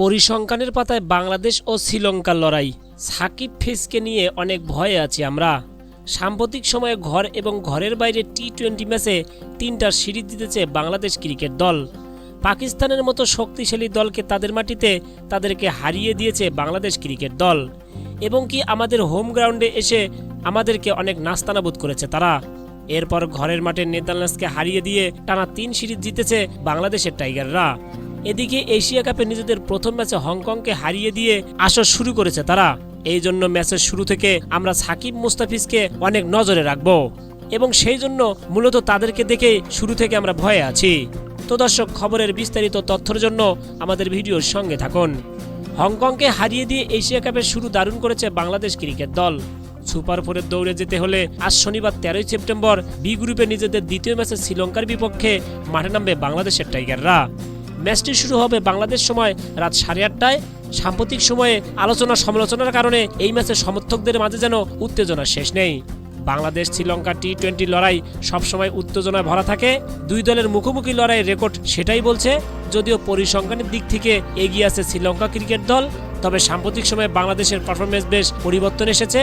পরিসংখ্যানের পাতায় বাংলাদেশ ও শ্রীলঙ্কার লড়াই। সাকিব ফেসকে নিয়ে অনেক ভয়ে আছি আমরা। সাম্প্রতিক সময়ে ঘর এবং ঘরের বাইরে টি টোয়েন্টি ম্যাচে তিনটা সিরিজ জিতেছে বাংলাদেশ ক্রিকেট দল। পাকিস্তানের মতো শক্তিশালী দলকে তাদের মাটিতে তাদেরকে হারিয়ে দিয়েছে বাংলাদেশ ক্রিকেট দল। এবং কি আমাদের হোম গ্রাউন্ডে এসে আমাদেরকে অনেক নাস্তানাবুদ করেছে তারা। এরপর ঘরের মাঠে নেদারল্যান্ডসকে হারিয়ে দিয়ে টানা তিন সিরিজ জিতেছে বাংলাদেশের টাইগাররা। এদিকে এশিয়া কাপে নিজেদের প্রথম ম্যাচে হংকংকে হারিয়ে দিয়ে আসর শুরু করেছে তারা। এই জন্য ম্যাচের শুরু থেকে আমরা সাকিব মুস্তাফিজকে অনেক নজরে রাখব এবং সেই জন্য মূলত তাদেরকে দেখে শুরু থেকে আমরা ভয়ে আছি। তো দর্শক, খবরের বিস্তারিত তথ্যের জন্য আমাদের ভিডিওর সঙ্গে থাকুন। হংকংকে হারিয়ে দিয়ে এশিয়া কাপের শুরু দারুণ করেছে বাংলাদেশ ক্রিকেট দল। সুপার ফোরের দৌড়ে যেতে হলে আজ শনিবার তেরোই সেপ্টেম্বর বি গ্রুপে নিজেদের দ্বিতীয় ম্যাচে শ্রীলঙ্কার বিপক্ষে মাঠে নামবে বাংলাদেশের টাইগাররা। ম্যাচটি শুরু হবে বাংলাদেশ সময় রাত সাড়ে আটটায়। সাম্প্রতিক সময়ে আলোচনা সমালোচনার কারণে এই ম্যাচে সমর্থকদের মাঝে যেন উত্তেজনা শেষ নেই। বাংলাদেশ শ্রীলঙ্কা টি টোয়েন্টি লড়াই সবসময় উত্তেজনায় ভরা থাকে। দুই দলের মুখোমুখি লড়াইয়ের রেকর্ড সেটাই বলছে, যদিও পরিসংখ্যানের দিক থেকে এগিয়ে আছে শ্রীলঙ্কা ক্রিকেট দল, তবে সাম্প্রতিক সময়ে বাংলাদেশের পারফরমেন্স বেশ পরিবর্তন এসেছে।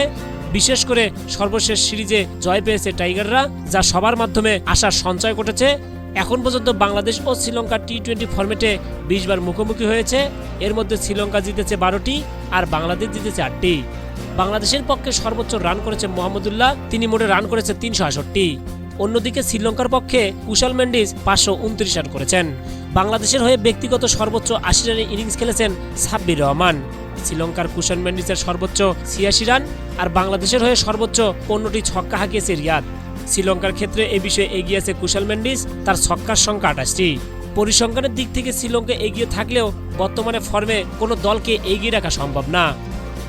বিশেষ করে সর্বশেষ সিরিজে জয় পেয়েছে টাইগাররা, যা সবার মাধ্যমে আশার সঞ্চয় ঘটেছে। এখন পর্যন্ত বাংলাদেশ ও শ্রীলঙ্কা টি টোয়েন্টি ফর্মেটে বিশ বার মুখোমুখি হয়েছে। এর মধ্যে শ্রীলঙ্কা জিতেছে বারোটি আর বাংলাদেশ জিতেছে আটটি। বাংলাদেশের পক্ষে সর্বোচ্চ রান করেছে মোহাম্মদুল্লাহ, তিনি মোটে রান করেছে তিনশো আষট্টি অন্যদিকে শ্রীলঙ্কার পক্ষে কুশাল মেন্ডিস পাঁচশো উনত্রিশ রান করেছেন। বাংলাদেশের হয়ে ব্যক্তিগত সর্বোচ্চ আশি রানের ইনিংস খেলেছেন সাব্বির রহমান। শ্রীলঙ্কার কুশাল মেন্ডিসের সর্বোচ্চ ছিয়াশি রান আর বাংলাদেশের হয়ে সর্বোচ্চ পনেরোটি ছক্কা হাঁকিয়েছে রিয়াদ। শ্রীলঙ্কার ক্ষেত্রে এ বিষয়ে এগিয়ে আছে কুশাল মেন্ডিস, তার ছক্কার সংখ্যা আঠাশটি পরিসংখ্যানের দিক থেকে শ্রীলঙ্কা এগিয়ে থাকলেও বর্তমানে ফর্মে কোনো দলকে এগিয়ে রাখা সম্ভব না।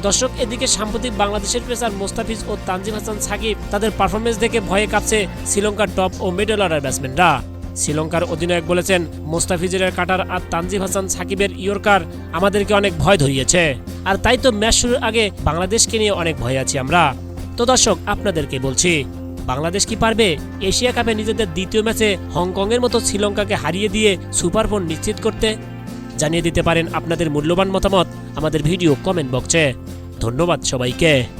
দর্শক, এদিকে সাম্প্রতিক বাংলাদেশের পেসার মোস্তাফিজ ও তানজিম হাসান সাকিব তাদের পারফরমেন্স দেখে ভয়ে কাঁপছে শ্রীলঙ্কার টপ ও মিডল অর্ডার ব্যাটসম্যানরা শ্রীলঙ্কার অধিনায়ক বলেছেন, মোস্তাফিজের কাটার আর তানজিম হাসান সাকিবের ইয়র্কার আমাদেরকে অনেক ভয় ধরিয়েছে। আর তাই তো ম্যাচ শুরুর আগে বাংলাদেশকে নিয়ে অনেক ভয় আছি আমরা। তো দর্শক, আপনাদেরকে বলছি বাংলাদেশ কি পারবে? এশিয়া কাপে নিজেদের দ্বিতীয় ম্যাচে হংকংয়ের মতো শ্রীলঙ্কাকে হারিয়ে দিয়ে সুপার ফোর নিশ্চিত করতে জানিয়ে দিতে পারেন আপনাদের মূল্যবান মতামত আমাদের ভিডিও কমেন্ট বক্সে। ধন্যবাদ সবাইকে।